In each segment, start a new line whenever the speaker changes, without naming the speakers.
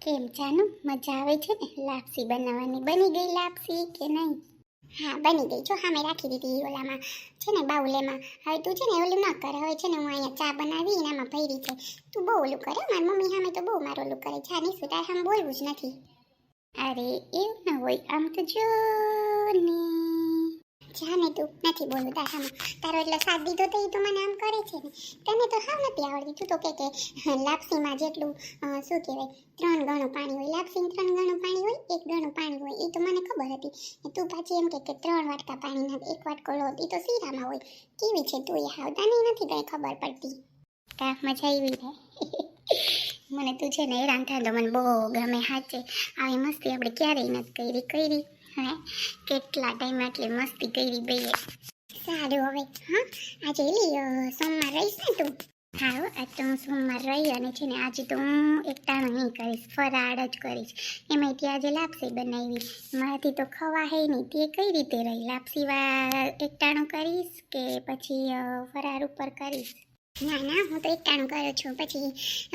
કેમ જાનું? મજા આવે છે ને? લાપસી બનાવવાની. બની ગઈ લાપસી કે નહીં? હા, બની ગઈ. જો સામે રાખી દીધી ઓલામાં. છે ને, બાઉલેમાં. હવે તું છે ને ઓલું ન કરે. હવે છે ને, હું અહીંયા ચા બનાવી એનામાં ભરી છે. તું બહુ ઓલું કરે. મારી મમ્મી સામે તો બહુ મારું ઓલું કરે. છે આની શું તારે બોલવું જ નથી. અરે, એવું ના હોય. આમ તો જો ને. જા ને તું, નથી બોલવું તાર સામે તારો એટલો સાથ દીધો તો એ તો મને આમ કરે છે ને. તને તો હાવ નથી આવડતી. તું તો કે કે લાપસીમાં જેટલું શું કહેવાય, ત્રણ ગણું પાણી હોય. લાપસીમાં ત્રણ ગણું પાણી હોય, એક ગણું પાણી હોય, એ તો મને ખબર હતી. તું પાછી એમ કે કે ત્રણ વાટકા પાણી ના એક વાટકો લો એ તો શીરામાં હોય. કેવી છે તું એ હાવતા નહીં નથી કંઈ ખબર પડતી. કા મજા આવી રે મને તું છે ને હેરાન થાય તો મને બહુ ગમે સાચે આવી મસ્તી આપણે ક્યારેય નથી કરી કરી. હે? કેટલા ટાઈમ આટલી મસ્તી કરી ભાઈએ સારું હવે, હા? આજે એલી સોમવાર રહીશ ને તું? હા આજે તો હું સોમવાર રહી અને છે ને આજે તો હું એકટાણું નહીં કરીશ, ફરાળ જ કરીશ. એમાંથી આજે લાપસી બનાવી, મારાથી તો ખવા હે નહીં. તે કઈ રીતે રહી? લાપસી એકટાણું કરીશ કે પછી ફરાળ ઉપર કરીશ? ના ના, હું તો એકટાણું કરું છું. પછી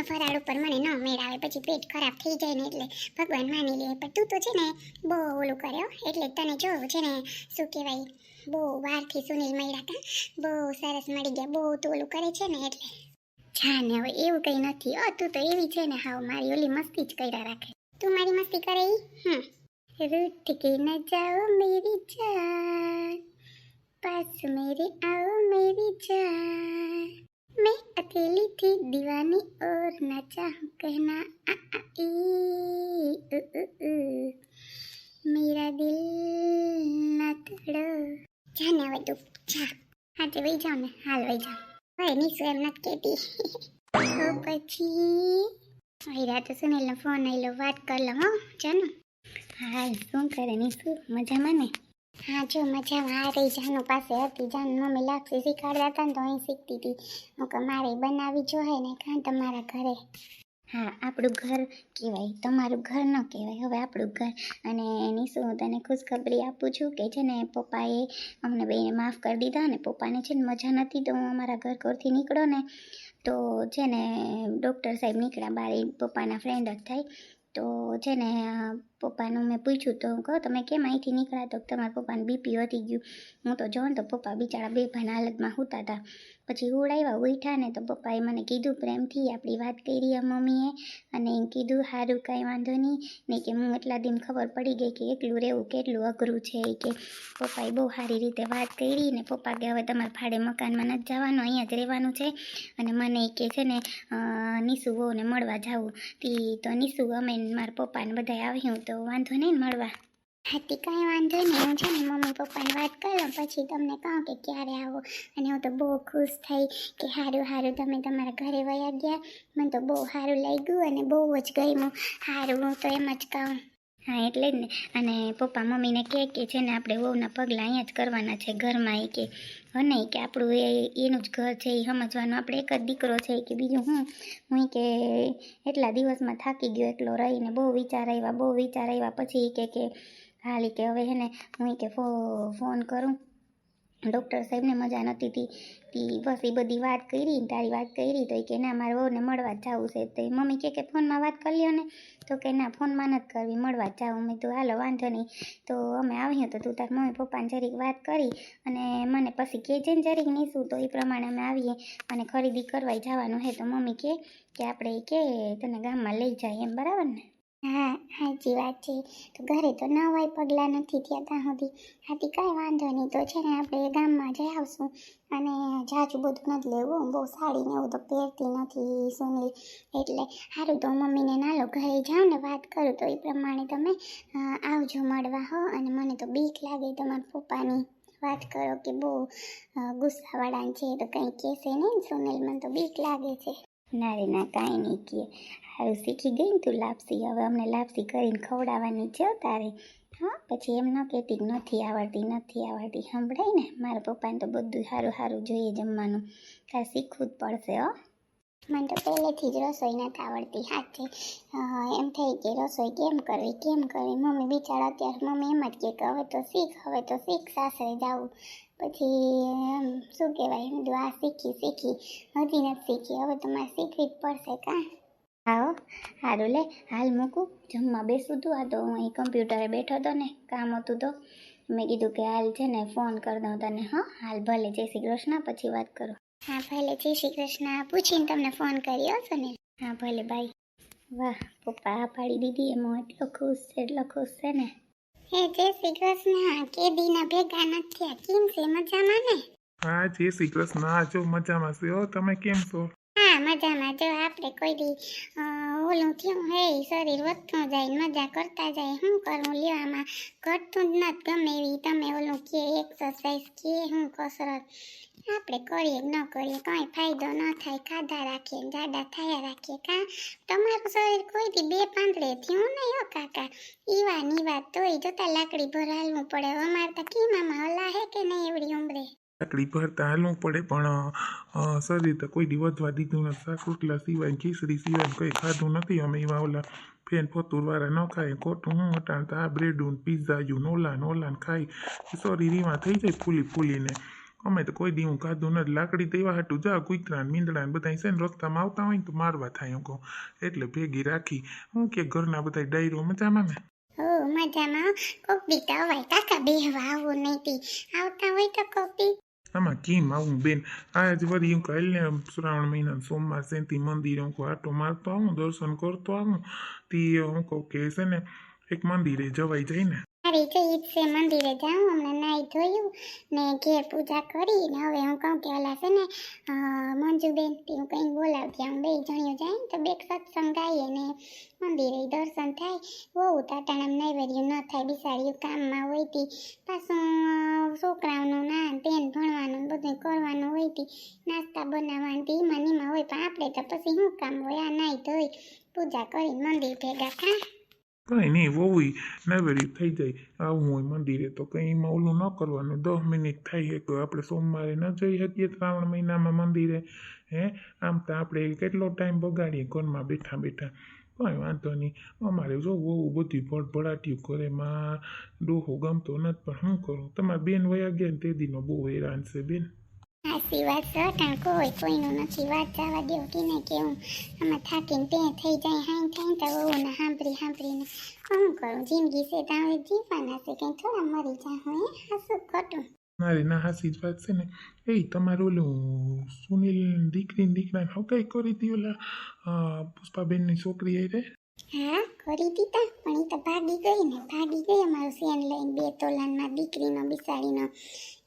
ફરાળ ઉપર મને ન મેળ આવે પછી પેટ ખરાબ થઈ જાય ને એટલે ભગવાન માની લે. પણ તું તો છે ને બહુ ઓલું કર્યો એટલે તને જો છે ને શું કહેવાય, બહુ વારથી સુનિલ મળ્યા હતા બહુ સરસ મળી ગયા, બહુ તો ઓલું કરે છે ને એટલે. છા ને હવે એવું કંઈ નથી. અ, તું તો એવી છે ને હા મારી ઓલી મસ્તી જ કર્યા રાખે. તું મારી મસ્તી કરે હમ. રૂઠ કે ન જાઓ મેરી જાન, પાછું મેરી આવો મેરી જાન. मैं अकेली थी दीवानी और न चाहूं कहना आ, आ, ई, उ, उ, उ. मेरा दिल ना તોડો જાને હવે તું જા હાથે વહી જાવ ને હાલ વહી જાવ હવે નીસુ એમ નથી કહેતી તો પછી વૈરા તો સુનિલનો ફોન આવેલો વાત કર લો હો જાનું હા શું કરે નીસુ મજામાં ને હા, જો મજા રહી જાનુ પાસે હતી. જાન મમ્મી લાપસી શીખવાડતા હતા ને તો અહીં શીખતી હતી. હું કે મારે બનાવી જોઈએ ને કાં તમારા ઘરે. હા, આપણું ઘર કહેવાય. તમારું ઘર ન કહેવાય. હવે આપણું ઘર. અને એની શું, હું તને ખુશખબરી આપું છું કે છે ને, પપ્પાએ અમને બેને માફ કરી દીધા ને, પપ્પાને છે ને મજા નથી તો હું અમારા ઘર ઘરથી નીકળો ને, તો છે ને, ડૉક્ટર સાહેબ નીકળ્યા બારે પપ્પાના ફ્રેન્ડ જ થાય. તો છે ને પપ્પાનું મેં પૂછ્યું તો કહો, તમે કેમ અહીંથી નીકળ્યા? તો તમારા પપ્પાને બીપી વધી ગયું. હું તો જોઉં તો પપ્પા બિચારા બેભાન હાલતમાં સૂતા હતા પછી ઉડાવ્યા ઉઠ્યા ને તો પપ્પાએ મને કીધું, પ્રેમથી આપણી વાત કરી મમ્મીએ. અને એમ કીધું સારું કાંઈ વાંધો નહીં. ને કે હું એટલા દિન ખબર પડી ગઈ કે એકલું રહેવું કેટલું અઘરું છે કે પપ્પાએ બહુ સારી રીતે વાત કરી ને પપ્પા કે હવે તમારે ભાડે મકાનમાં નથી જવાનું, અહીંયા જ રહેવાનું છે. અને મને કે છે ને નિશુ ને મળવા જાવું. તી તો નિશુ અમે મારા પપ્પાને બધા આવ્યું તો વાંધો નહીં મળવા. હાથી, કાંઈ વાંધો નહીં. હું છે ને મમ્મી પપ્પાને વાત કરું, પછી તમને કહું કે ક્યારે આવો. અને હું તો બહુ ખુશ થઈ કે સારું સારું તમે તમારા ઘરે વયા ગયા. મને તો બહુ સારું લાગ્યું અને બહુ જ ગમ્યું. સારું હું તો એમ જ કહું. હા, એટલે જ ને. અને પપ્પા મમ્મીને કહે કે છે ને, આપણે વહુના પગલાં અહીંયા જ કરવાના છે ઘરમાં એ કે અને કે આપણું એ, એનું જ ઘર છે, એ સમજવાનું. આપણે એક જ દીકરો છે કે બીજું હું? હું કે, એટલા દિવસમાં થાકી ગયો એકલો રહીને બહુ વિચાર આવ્યા, બહુ વિચાર આવ્યા. પછી કે કે, હાલી કે હવે હે ને, હું કે ફોન કરું. ડૉક્ટર સાહેબને મજા નહોતી તી તી બસ એ બધી વાત કરી, તારી વાત કરી, તો એ કે, ના, મારે વહુને મળવા જવું છે. તો એ મમ્મી કહે કે, ફોનમાં વાત કરી લ્યો ને. તો કે, ના, ફોનમાં નથી કરવી, મળવા જાઉં. મેં તો હાલો, વાંધો નહીં. તો અમે આવ્યો તો તું તાર મમ્મી પપ્પાને જરીક વાત કરી અને મને પછી કહેજે ને જરીક નીશું તો એ પ્રમાણે અમે આવીએ અને ખરીદી કરવા જવાનું હે. તો મમ્મી કહે કે, આપણે કે, તને ગામમાં લઈ જાય એમ, બરાબર ને? હા સાચી વાત છે. તો ઘરે તો નવાય પગલાં નથી થયા ત્યાં સુધી. હાથી કાંઈ વાંધો નહીં, તો છે ને આપણે ગામમાં જઈ આવશું. અને જાજુ બધું નથી લેવું, બહુ સાડી ને એવું તો પહેરતી નથી સુનિલ એટલે સારું તો મમ્મીને નાલો ઘરે જાઉં ને વાત કરું તો એ પ્રમાણે તમે આવજો મળવા હો. અને મને તો બીક લાગે તમારા પપ્પાની. વાત કરો કે બહુ ગુસ્સાવાળા છે તો કંઈ કહેશે નહીં સુનિલ મને તો બીક લાગે છે. ના રે ના કાંઈ નહીં કે સારું શીખી ગઈ ને તું લાપસી. હવે અમને લાપસી કરીને ખવડાવવાની છે તારે. હા, પછી એમ ન કહેતી નથી આવડતી નથી આવડતી. સંભળાય ને. મારા પપ્પાને તો બધું સારું સારું જોઈએ જમવાનું. કાંઈ શીખવું જ પડશે, હો. મને તો પહેલેથી જ રસોઈ નથી આવડતી હાથે. એમ થઈ કે રસોઈ કેમ કરવી કેમ કરવી? મમ્મી બિચારા અત્યારે, મમ્મી એમ જ કે હવે તો શીખ, હવે તો શીખ, સાસરે જાવું પછી એમ શું કહેવાય? એમ આ શીખી શીખી. હજી નથી શીખી. હવે તો મારે શીખવી જ પડશે કાં?
આવો સારું લે. હાલ મૂકું. જમવા બેસું તું. આ તો હું અહીં કમ્પ્યુટરે બેઠો હતો ને, કામ હતું તો. મેં કીધું કે હાલ છે ને, ફોન કરી દઉં તને. હા, હાલ ભલે. જય શ્રી કૃષ્ણ. પછી વાત કરું.
હા ભલે. જય શ્રી કૃષ્ણ. પૂછીને તમને ફોન કર્યો સુનિલ
હા ભલે ભાઈ. વાહ પપ્પા આ પાડી દીધી. એમાં એટલો ખુશ છે એટલો ખુશ છે ને.
હે જય શ્રી કૃષ્ણ. કે દીના ભેગા નથી કેમ છે? મજામાં ને?
હા જય શ્રી કૃષ્ણ. જો મજામાં છે. તમે કેમ છો?
હા મજામાં. જો આપણે કોઈ દી ઓલું થયું હે શરીર વધતું જાય ને મજા કરતા જાય શું કરવું લેવામાં? ઘટતું જ નથી ગમે એવી તમે ઓલું કે એક્સરસાઇઝ કે શું કસરત? આપણે કરીએ ન કરીએ, કંઈ ફાયદો ન થાય, ખાધા રાખીએ ને જાડા થયા રાખીએ, કાં? તમારું શરીર કોઈથી બે પાંદડે થયું નહીં, હો, કાકા? ઈવા નીવા તોય જોતા લાકડી ભરાલવું પડે, અમારે તો કીમામાં હલા હે કે નહીં એવડી ઉંમરે?
લાકડી ભરતા હાલવું પડે, પણ શરીર તો કોઈ દિવસ દીધું નથી. શાક રોટલા સિવાય, ખીચડી સિવાય કંઈ ખાધું નથી. અમે એવા ઓલા ફેન ફતુરવાળા ન ખાય ખોટું હું હટાણ તો આ બ્રેડું પીઝા નોલા નોલાન ખાઈ શરીર એમાં થઈ જાય ફૂલી ફૂલીને. અમે તો કોઈ દી હું ખાધું નથી. લાકડી એવા હાટું જા, કૂતરા ને મીંદડા ને બધા છે ને રસ્તામાં આવતા હોય ને તો મારવા થાય હું કહું એટલે ભેગી રાખી. હું કે ઘરના બધા ડાયરો, મજામાં ને?
મજામાં. કોક બીતા હોય કાકા બેહવા આવું નહીં આવતા હોય તો કોક
કેમ આવું બેન આજ વળી હું કાલે ને શ્રાવણ મહિના સોમવાર શેતી મંદિરે હું કહું આટો મારતો આવું દર્શન કરતો આવું તી હું કહું કે છે ને એક મંદિરે જવાઈ જાય
તો ઈજ છે મંદિરે જાઉં હમણાં નાહી ધોયું ને ઘેર પૂજા કરી ને હવે હું કહું કે ઓલા છે ને મંજુબેન હું કંઈક બોલાવતી આમ બે જણીઓ જાય ને તો બે સત્સંગ ગાઈએ ને મંદિરે દર્શન થાય. બહુ તાટાણામ નૈવેર્યું ન થાય બિસાડ્યું કામમાં હોય તી. પાછું છોકરાઓનું ના તેન ભણવાનું બધું કરવાનું હોય તી. નાસ્તા બનાવવાનું ધીમા એમાં ને હોય, પણ આપણે તો પછી શું કામ હોય? આ નાહી ધોઈ, પૂજા કરી મંદિર ભેગા થા.
કાંઈ નહીં વહુય નવેરી થઈ જાય આવું હોય મંદિરે તો કંઈ એમાં ઓલું ન કરવાનું દસ મિનિટ થાય કે આપણે સોમવારે ન જઈ શકીએ શ્રાવણ મહિનામાં મંદિરે હે આમ તો આપણે કેટલો ટાઈમ બગાડીએ ઘરમાં બેઠા બેઠા કંઈ વાંધો નહીં અમારે જો વહુ બધી ભડભડાટીયું કરે માં ડોહો ગમતો નથી પણ શું કરું તમારા બેન વયા ગયા ને તે દીનો બહુ હેરાન છે બેન
સાચી વાત છે અટાણ કોઈ કોઈનું નથી વાત જવા દેવું કે નહીં કેવું આમાં થાકીને તે થઈ જાય હાઈ થાય તો વહુને સાંભળી સાંભળીને શું કરું જિંદગી છે તો હવે જીવવાના છે કંઈ થોડા મરી જા હું એ હાસું ખોટું
મારે ના હાસી જ વાત છે ને એ તમારે ઓલું સુનિલ દીકરી ને દીકરાને હવે કઈ કરી હતી ઓલા અ, પુષ્પાબેનની છોકરી એ રે
હા કરી દીધા પણ એ તો ભાગી ગઈ ને ભાગી ગઈ અમારું સેન લઈને બે તોલાનમાં દીકરીનો બિસાડીનો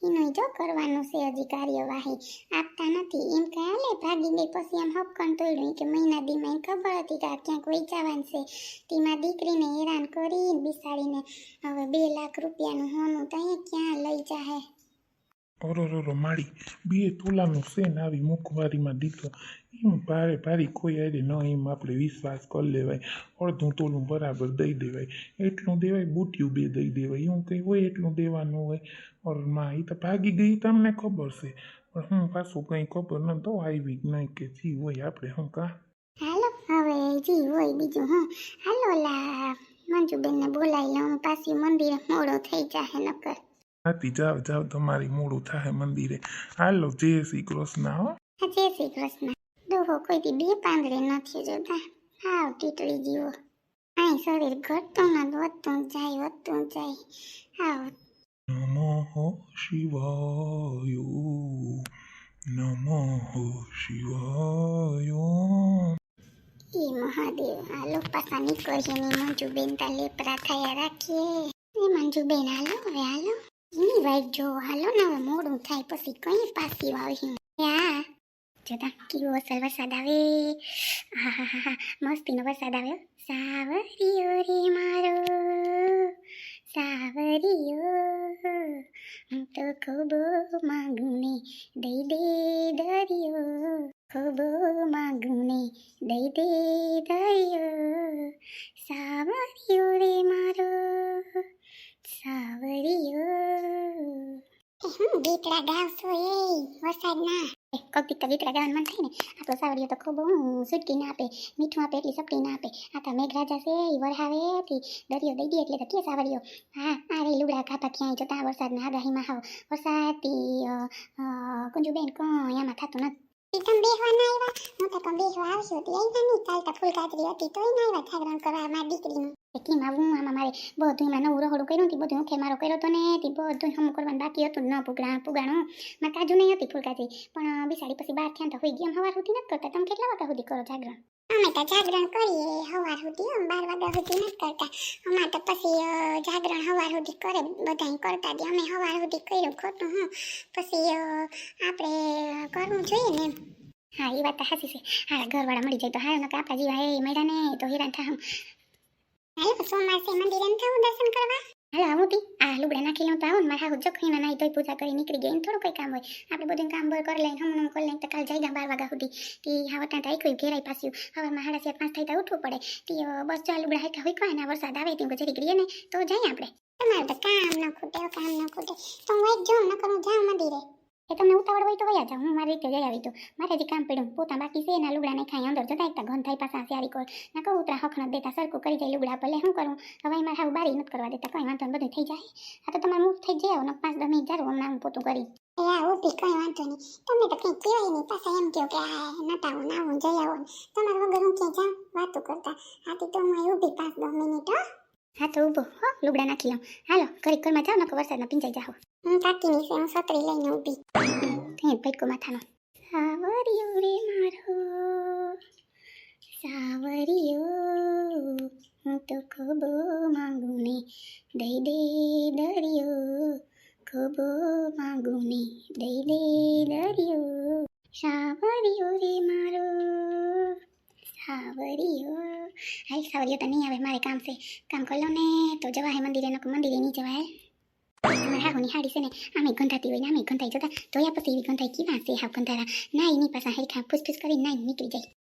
એનું જો કરવાનું છે હજી કાર્યવાહી આપતા નથી. એમ કયા લે ભાગી ગઈ. પછી એમ હપકણ તોડ્યું. કે મહિના દીમાં ખબર હતી કે આ ક્યાંક વેચાવાનું છે. તેમાં દીકરીને હેરાન કરી બિસાડીને હવે બે લાખ રૂપિયાનું હોનું તો અહીંયા ક્યાં લઈ જાહે?
ઓરોરોરો માળી બે તોલાનું સેન આવી મુખવારીમાં એમ ભારે ભારી કોઈ આરે ન એમ આપણે વિશ્વાસ કરી લેવાય અડધું તોલું બરાબર દઈ દેવાય એટલું દેવાય બુટિયું બે દઈ દેવાય એવું કંઈ હોય એટલું દેવાનું હોય ઓરમાં એ તો ભાગી ગઈ તમને ખબર છે પણ હું પાછું કંઈ ખબર ન તો આવી જ નહીં કે જી હોય આપણે શું કા
હાલો હવે જી હોય બીજું હું હાલો લા મંજુબેનને બોલાવી લઉં પાછી મંદિરે મોડો થઈ જાહે નકર
હાથી જાઓ જાઓ તમારી મોડું થાય મંદિરે હાલો જય શ્રી કૃષ્ણ હો
હા જય શ્રી કૃષ્ણ દોહો કોઈ દી બે પાંદડે નથી જોતા હાવ ટીટળી જીવો. અહીં શરીર ઘટતું ન વધતું જાય વધતું જાય. હાવ.
નમઃ શિવાય નમઃ શિવાય.
એ મહાદેવ હાલો પાછા નીકળીએ ને મંજુબેન તા લેપરા થયા રાખીએ. એ મંજુબેન હાલો હવે હાલો. એની વાઈફ જો હાલો ને હવે મોડું થાય પછી કઈ પાછી વાવી જોતા કેવો અસલ વરસાદ આવે આહાહાહા, મસ્તીનો વરસાદ આવ્યો સાવરિયો રે મારો સાવરિયો હું તો ખૂબ માંગુ ને દઈ દે દરિયો ખૂબ માંગુ ને દઈ દે દરિયો સાવરિયો રે મારો સાવરિયો હું ગાવ ગાવશો એ વરસાદના કવિતા દીકરા ગાવાનું મન થાય ને. આપણો સાવડીઓ તો ખૂબ સુટકી ના આપે, મીઠું આપે, એટલી સપટી ના આપે. આ તો મેઘરાજા છે એ વરહાવે થી દરિયો દઈ દે એટલે તો કે સાવડીઓ હા, આ રે લુગડા ખાપા ક્યાંય જતા વરસાદના આગાહીમાં હાવ. વરસાદથી કુંજુબેન કોઈ આમાં થતું નથી.
તમે બેહવા ના આવ્યા હું તો બેહવા આવશો તે આવ્યા નહીં તો ફૂલ કાતરી હતી, તોય ના આવ્યા જાગરણ કરવા મારી દીકરીનું.
કેમ આવું આમાં મારે બધું એમાં નવું રહોડું કર્યું હતી બધું ખેમારો કર્યો હતો ને તે બધું હમ કરવાનું બાકી હતું ન પુગણા પુગાણું. મારે કાજુ નહીં હતી ફૂલકાજી. પણ બિસાડી પછી બાર થયા તો હોઈ ગયા. હવાર સુધી નથી કરતા. તમે કેટલા વાગ્યા સુધી કરો જાગરણ?
અમે તો જાગરણ કરીએ. હવાર સુધી અમે બાર વાગ્યા સુધી નથી કરતા. અમારે તો પછી જાગરણ હવાર સુધી કરે. બધા કરતા દે અમે હવાર સુધી કર્યું ખોટું હું. પછી આપણે કરવું જોઈએ ને એમ.
હા એ વાત તો સાચી છે. હા ઘરવાળા મળી જાય તો હા નકા આપણા જીવા એ મળ્યા ને તો હેરાન થામ
હાલો સોમવાર છે મંદિરે એમ થવું દર્શન કરવા?
હાલો આવું તી આ લુગડા નાખી લઉં તો આવો મારા હાહુ જખીને નાઈ તોય પૂજા કરી નીકળી ગઈ. થોડું કંઈ કામ હોય. આપણે બધું કામ બર કરી લઈને હમણાં કરી લઈને તો કાલ જાય બાર વાગ્યા સુધી. તી હા વટા તો આખ્યું ઘેરાઈ પાસ્યું હવારમાં સાડા ચાર પાંચ થાય તો ઉઠવું પડે. તી બસ જો આ લુગડા હાઈકા હોય કોઈ ના વરસાદ આવે તી જરી ગઈએ ને તો જઈએ આપણે.
તમારે તો કામ ન ખૂટે કામ ન ખૂટે. તો હું એક જોઉં ન કરું જાઉં મંદિરે.
એ તમને ઉતાવળ હોય તો વયા જાઓ હું મારી રીતે જઈ આવી તો. મારે જે કામ પડ્યું પોતા બાકી છે એના લુગડા નહીં ખાઈ અંદર જતા એકતા ઘન થાય પાછા સ્યારી કોલ ના કહું ઉતરા નથી દેતા સરખું કરી જાય લુગડા ભલે શું કરું? હવે મારે હાવ બારી નથી કરવા દેતા કંઈ વાંધો બધું થઈ જાય. આ તો તમારે મૂવ થઈ જાય ને પાંચ દસ મિનિટ જારું હમણાં હું પોતું કરી.
એ આ ઊભી કઈ વાંધો નહીં. તમને તો કંઈ કહેવાય નહીં પાછા એમ કહો કે આ નતા હું ના હું જઈ આવો તમારા વગર હું ક્યાં જાઉં? વાતો કરતા. આથી તો હું ઊભી પાંચ દસ મિનિટ હા.
તો ઊભો હો લુગડા નાખી લઉં હાલો ઘરે ઘરમાં જાઓ નકો વરસાદમાં પીંજાઈ જાઓ.
હું કાકીની છે હું છત્રી લઈને ઊભી
થઈ ભટકો માથાનો સાવરિયો રે મારો સાવરિયો હું તો ખોબો માંગુ ને દઈ દે દરિયો ખોબો માંગુ ને દઈ દે દરિયો સાવરિયો રે મારો સાવરિયો હાલ સાવરિયો તો નહીં આવે મારે કામ છે કામ કરી ને તો જવા હે મંદિરે નકો મંદિરે નહીં જવાય હાહુની હાડી છે ને આમે ગંધાતી હોય ને આમે ગંધાઈ જતા ધોયા પછી એવી ગંધાઈ કેવા છે હાવ ગંધારા ના એની પાસે હરખા ફૂસફૂસ કરીને નાઈ નીકળી જાય